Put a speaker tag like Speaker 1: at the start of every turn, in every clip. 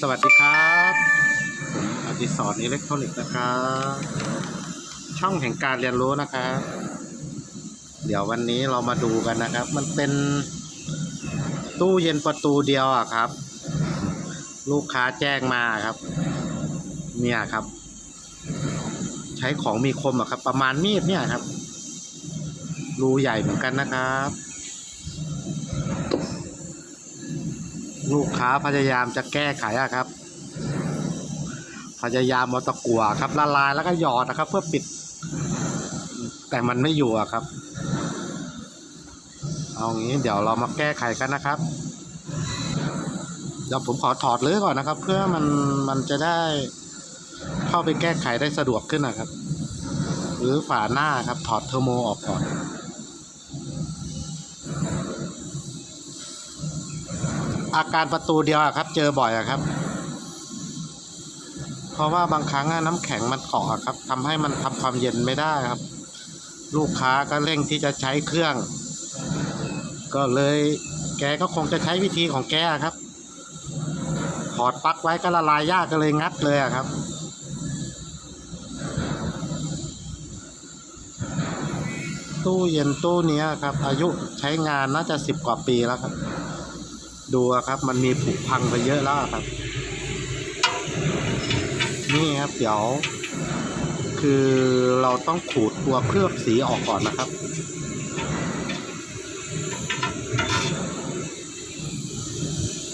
Speaker 1: สวัสดีครับผมอดิศรอิเล็กทรอนิกส์นะครับช่องแห่งการเรียนรู้นะครับเดี๋ยววันนี้เรามาดูกันนะครับ มันเป็นตู้เย็นประตูเดียวอะครับ ลูกค้าแจ้งมาครับ เนี่ยครับ ใช้ของมีคมอะครับ ประมาณมีดเนี่ยครับรูใหญ่เหมือนกันนะครับ ลูกค้าพยายามจะแก้ไขครับ พยายามเอาตะกั่วครับละลายแล้วก็หยอดนะครับ เพื่อปิด แต่มันไม่อยู่อะครับ เอางี้เดี๋ยวเรามาแก้ไขกันนะครับเดี๋ยวผมขอถอดเลือก่อนนะครับ เพื่อมันมันจะได้เข้าไปแก้ไขได้สะดวกขึ้นนะครับ หรือฝาหน้าครับถอดเทอร์โมออกก่อน อาการประตูเดียวครับ เจอบ่อยครับ เพราะว่าบางครั้งน้ำแข็งมันเกาะครับทำให้มันทำความเย็นไม่ได้ครับ ลูกค้าก็เร่งที่จะใช้เครื่อง ก็เลยแกก็คงจะใช้วิธีของแกครับถอดปลั๊กไว้ก็ละลายยากก็เลยงัดเลยครับตู้เย็นตู้นี้ครับ อายุใช้งานน่าจะสิบกว่าปีแล้วครับ ดูครับ มันมีผุพังไปเยอะแล้วครับ นี่ครับเดี๋ยว คือเราต้องขูดตัวเคลือบสีออกก่อนนะครับ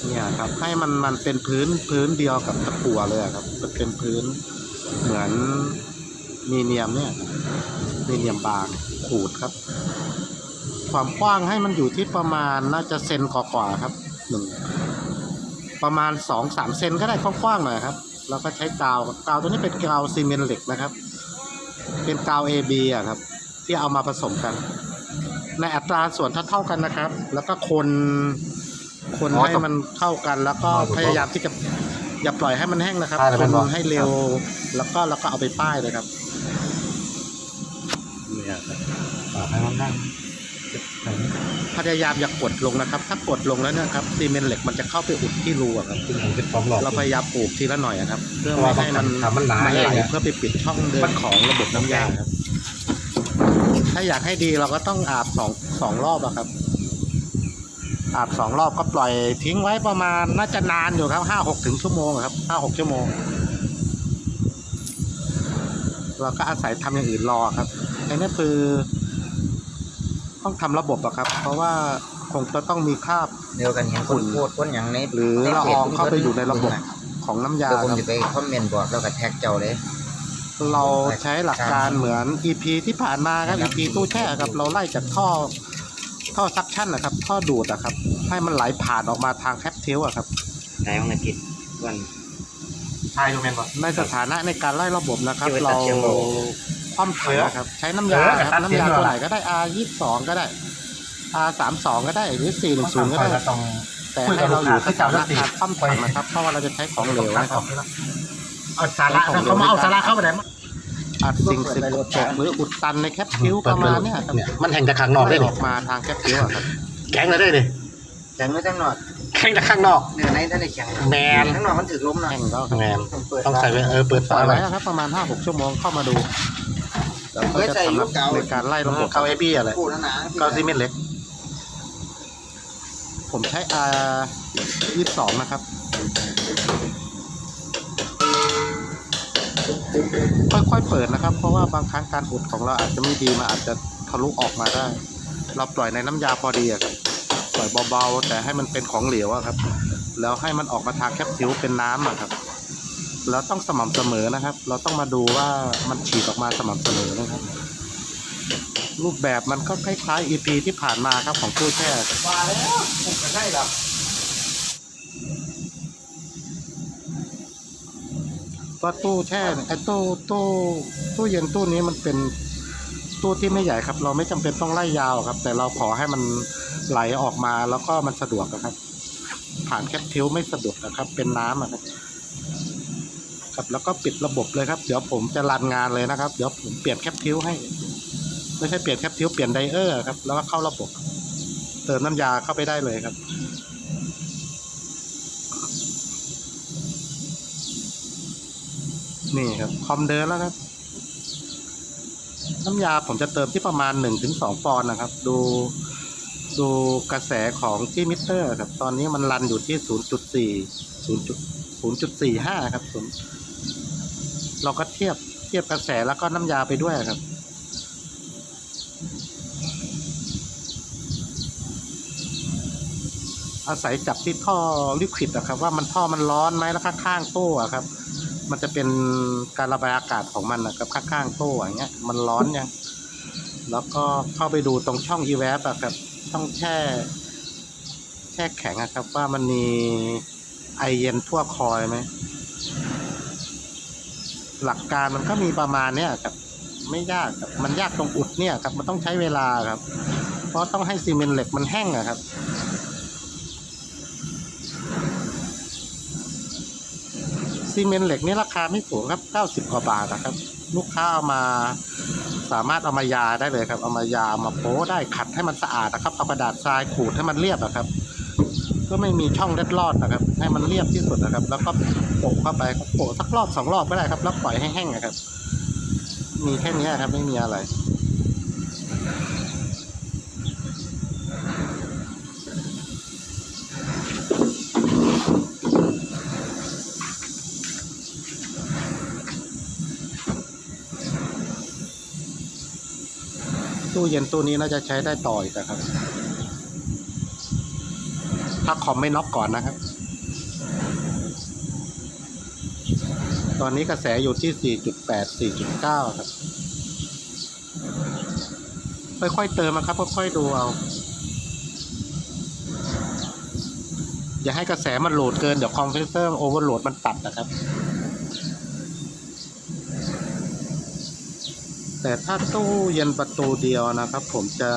Speaker 1: เนี่ยครับให้มันมันเป็นพื้นพื้นเดียวกับตะกั่วเลยครับเป็นพื้นเหมือนมีเนียมเนี่ยมีเนียมบางขูดครับ ความกว้างให้มันอยู่ที่ประมาณน่าจะเซนกว่าๆครับ หนึ่งประมาณสองสามเซนก็ได้กว้างๆหน่อยครับ แล้วก็ใช้กาวกาวตัวนี้เป็นกาวซีเมนต์เหล็กนะครับ เป็นกาว AB อะครับ ที่เอามาผสมกัน ในอัตราส่วนเท่าๆกันนะครับ แล้วก็คนคน
Speaker 2: อ๋อ
Speaker 1: ให้มันเข้ากันแล้วก็
Speaker 2: อ๋อถูกต้อง
Speaker 1: พยายามที่จะอย่าปล่อยให้มันแห้งนะครับ
Speaker 2: ใช่แล้ว
Speaker 1: ค
Speaker 2: เป็น
Speaker 1: น
Speaker 2: บ่
Speaker 1: ให้เร็วแล้วก็แล้วก็เอาไปป้ายเลยครับเนี่ยครับ
Speaker 2: อ่าให้มันนั่ง
Speaker 1: พยายามอย่ากดลงนะครับ ถ้ากดลงแล้วเนี่ยครับซีเมนต์เหล็กมันจะเข้าไปอุดที่รูอะครับ
Speaker 2: ซึ่งผมเป็นสองหลอด
Speaker 1: เราพยายามปลูกทีละหน่อยอะครับ เพื่อ
Speaker 2: เพราะ
Speaker 1: ไม่
Speaker 2: ว่า
Speaker 1: ให้มัน
Speaker 2: ทำมันหนา
Speaker 1: มันไหล
Speaker 2: เลยอะ
Speaker 1: เพื่อไปปิดช่องเดินของระบบน้ำยาครับ ถ้าอยากให้ดีเราก็ต้องอาบสองสองรอบอะครับ อาบสองรอบก็ปล่อยทิ้งไว้ประมาณน่าจะนานอยู่ครับห้าหกถึงชั่วโมงอะครับห้าหกชั่วโมง เราก็อาศัยทำอย่างอื่นรอครับอันนี้คือ ต้องทำระบบอะครับ เพราะว่าคงจะต้องมีคราบ
Speaker 3: เดียวกันเห็นคนโพดคนอย่างใน
Speaker 1: หรือละอองเข้าไปอยู่ในระบบของน้ำยา
Speaker 3: เดี๋ยวผม
Speaker 1: ครับ
Speaker 3: จะไปคอมเมนต์บอกแล้วก็แท็กเจ้าเลย
Speaker 1: เราใช้หลักการเหมือน EP ที่ผ่านมาครับ EP ตู้แช่ครับ เราไล่จากท่อ ท่อซักชั่นนะครับ ท่อดูดอะครับ ให้มันไหลผ่านออกมาทางแคปเทลอะครับ
Speaker 3: ไหนวันอาทิตย์วัน
Speaker 2: ใช่ดูเมนป่ะ
Speaker 1: ในสถานะในการไล่ระบบนะครับ
Speaker 3: ที่ไว้ตั
Speaker 1: เรา
Speaker 3: ดเชื้อโรค
Speaker 1: คว่ำถังนะครับ ใช้น้ำยา
Speaker 2: เออ
Speaker 1: ครับ
Speaker 2: ตัด
Speaker 1: น้ำ
Speaker 2: เชื้
Speaker 1: ยา
Speaker 2: อโรค
Speaker 1: ตัวไหนก็ได้ R ยี่สองก็ได้ R สามสองก็ได้หรือ4 1 0ก็ได้
Speaker 2: ต้อง
Speaker 1: แต่ให้เราอยู่ที่สถานะการคว่ำถังนะครับเพราะว่าเราจะใช้ของเหลวนะครับ
Speaker 2: เอาสาระเขามาเอาสาระเข้าไปไหนมั้ง
Speaker 1: อัดสิ่งสิ่งกปรกหรืออุดตันในแคปทิวประมาณเนี้ยครับ
Speaker 2: เนี่ยมันแห่งจากข้างนอกได้
Speaker 1: ไม่อ
Speaker 2: ดิ
Speaker 1: อกมาทางแคปทิวอะครับ
Speaker 2: แข็งเลยได้ดิ
Speaker 3: แข็งไม่ทั้งนอก
Speaker 2: แข็งจากข้างนอก
Speaker 3: เนื้อในท่านได้แข็ง
Speaker 2: แมน
Speaker 3: ทั้งนอกมันถือล้มหน่อย
Speaker 1: แห้งแล้วครับ
Speaker 2: แมน
Speaker 3: เปิด
Speaker 2: ต้องใส่ไว้เออเปิด
Speaker 1: ปล่
Speaker 2: ฝา
Speaker 1: อย
Speaker 2: ไว้
Speaker 1: ไว้นะครับประมาณห้าหกชั่วโมงเข้ามาดู แล้วก็
Speaker 3: เฮ้ย
Speaker 1: จะ
Speaker 3: ใส่
Speaker 1: ทำ
Speaker 3: ลูกเกา
Speaker 1: ในการไล่ระบบ
Speaker 2: เกาเอบี้อะไร
Speaker 3: คู่หนาๆ
Speaker 2: เกาซีเมนต์เล็ก
Speaker 1: ผมใช้ R ยี่สิบสองนะครับค่อยๆเปิดนะครับ เพราะว่าบางครั้งการอุดของเราอาจจะไม่ดีมันอาจจะทะลุออกมาได้ เราปล่อยในน้ำยาพอดีอะครับปล่อยเบาๆแต่ให้มันเป็นของเหลวอะครับ แล้วให้มันออกมาทางแคปทิวเป็นน้ำอะครับ แล้วต้องสม่ำเสมอนะครับ เราต้องมาดูว่ามันฉีดออกมาสม่ำเสมอนะครับ รูปแบบมันก็คล้ายๆ EP ที่ผ่านมาครับของตู้แช่
Speaker 3: มาแล้วผมก็ได้หรอ
Speaker 1: ก็ตู้แช่ไอ้ตู้ตู้ตู้เย็นตู้นี้มันเป็นตู้ที่ไม่ใหญ่ครับ เราไม่จำเป็นต้องไล่ยาวครับ แต่เราขอให้มันไหลออกมาแล้วก็มันสะดวกอะครับ ผ่านแคปทิวไม่สะดวกนะครับ เป็นน้ำอะครับ ครับ แล้วก็ปิดระบบเลยครับ เดี๋ยวผมจะรันงานเลยนะครับ เดี๋ยวผมเปลี่ยนแคปทิวให้ ไม่ใช่เปลี่ยนแคปทิวเปลี่ยนไดเออร์ครับ แล้วก็เข้าระบบ เติมน้ำยาเข้าไปได้เลยครับนี่ครับคอมเดินแล้วครับ น้ำยาผมจะเติมที่ประมาณหนึ่งถึงสองปอนนะครับ ดูดูกระแสของที่มิเตอร์ครับ ตอนนี้มันรันอยู่ที่ศูนย์จุดสี่ศูนย์จุดศูนย์จุดสี่ห้าครับศูนย์ เราก็เทียบเทียบกระแสแล้วก็น้ำยาไปด้วยครับ อาศัยจับที่ท่อลิควิดนะครับ ว่ามันท่อมันร้อนไหมแล้วข้างๆตู้อะครับ มันจะเป็นการระบายอากาศของมันนะครับข้างๆตู้อย่างเงี้ยมันร้อนยังแล้วก็เข้าไปดูตรงช่อง e v a p อะครับช่องแช่แช่แข็งอะครับ ว่ามันมีไอเย็นทั่วคอยไหม หลักการมันก็มีประมาณเนี้ยครับ ไม่ยากครับมันยากตรงอุดเนี่ยครับ มันต้องใช้เวลาครับ เพราะต้องให้ซีเมนต์เหล็กมันแห้งอะครับซีเมนต์เหล็กนี่ราคาไม่สูงครับ 90 กว่าบาทนะครับ ลูกค้าเอามาสามารถเอามายาได้เลยครับ เอามายามาโป๊ได้ขัดให้มันสะอาดนะครับ เอากระดาษทรายขูดให้มันเรียบนะครับ ก็ไม่มีช่องเล็ดลอดนะครับ ให้มันเรียบที่สุดนะครับ แล้วก็โปะเข้าไปโปะสักรอบสองรอบก็ได้ครับ แล้วปล่อยให้แห้งนะครับ มีแค่นี้ครับไม่มีอะไรตู้เย็นตู้นี้น่าจะใช้ได้ต่ออีกนะครับ ถ้าคอมไม่น็อกก่อนนะครับ ตอนนี้กระแสอยู่ที่ 4.8 4.9 ครับ ค่อยๆเติมนะครับ ค่อยๆดูเอา อย่าให้กระแสมันโหลดเกิน เดี๋ยวคอมเพรสเซอร์โอเวอร์โหลดมันตัดนะครับ แต่ถ้าตู้เย็นประตูเดียวนะครับ ผมจะ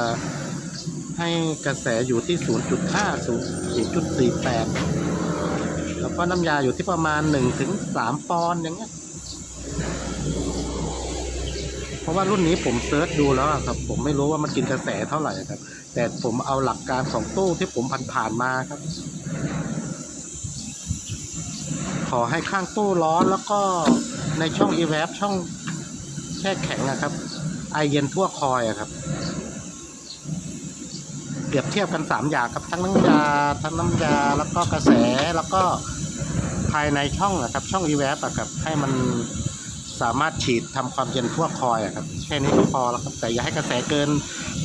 Speaker 1: ให้กระแสอยู่ที่ 0.5 0.48 แล้วก็น้ำยาอยู่ที่ประมาณ 1-3 ปอนด์อย่างเงี้ย เพราะว่ารุ่นนี้ผมเซิร์ชดูแล้วครับ ผมไม่รู้ว่ามันกินกระแสเท่าไหร่ครับ แต่ผมเอาหลักการของตู้ที่ผมผ่านๆมาครับ ขอให้ข้างตู้ร้อนแล้วก็ในช่องอีแวช่องแช่แข็งนะครับ ไอเย็นทั่วคอยอะครับ เปรียบเทียบกันสามอย่างครับทั้งน้ำยาทั้งน้ำยาแล้วก็กระแสแล้วก็ภายในช่องนะครับ ช่องอีแวบอะครับให้มันสามารถฉีดทำความเย็นทั่วคอยอะครับแค่นี้ก็พอแล้วครับแต่อย่าให้กระแสเกิน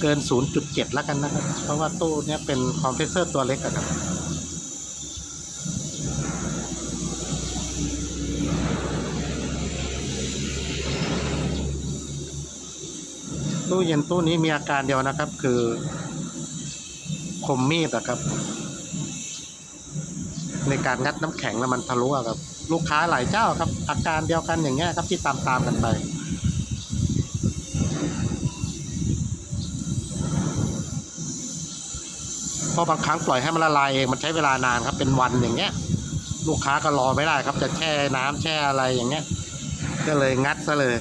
Speaker 1: เกิน 0.7 แล้วกันนะครับ เพราะว่าตู้เนี้ยเป็นคอมเพรสเซอร์ตัวเล็กอะครับตู้เย็นตู้นี้มีอาการเดียวนะครับ คือ คมมีดอะครับ ในการงัดน้ำแข็งแล้วมันทะลุอะครับ ลูกค้าหลายเจ้าครับ อาการเดียวกันอย่างเงี้ยครับที่ตามตามกันไปเพราะบางครั้งปล่อยให้มันละลายเองมันใช้เวลานานครับเป็นวันอย่างเงี้ย ลูกค้าก็รอไม่ได้ครับ จะแช่น้ำแช่อะไรอย่างเงี้ย ก็เลยงัดซะเลย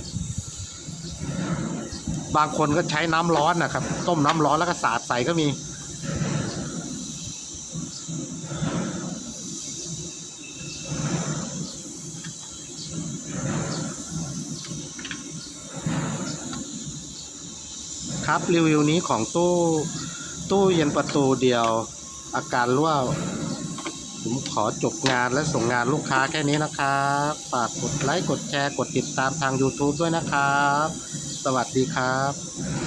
Speaker 1: บางคนก็ใช้น้ำร้อนนะครับ ต้มน้ำร้อนแล้วก็สาดใส่ก็มี ครับ รีวิวนี้ของตู้ตู้เย็นประตูเดียว อาการรั่วผมขอจบงานและส่งงานลูกค้าแค่นี้นะครับ ฝากกดไลค์ กดแชร์ กดติดตามทาง YouTube ด้วยนะครับ สวัสดีครับ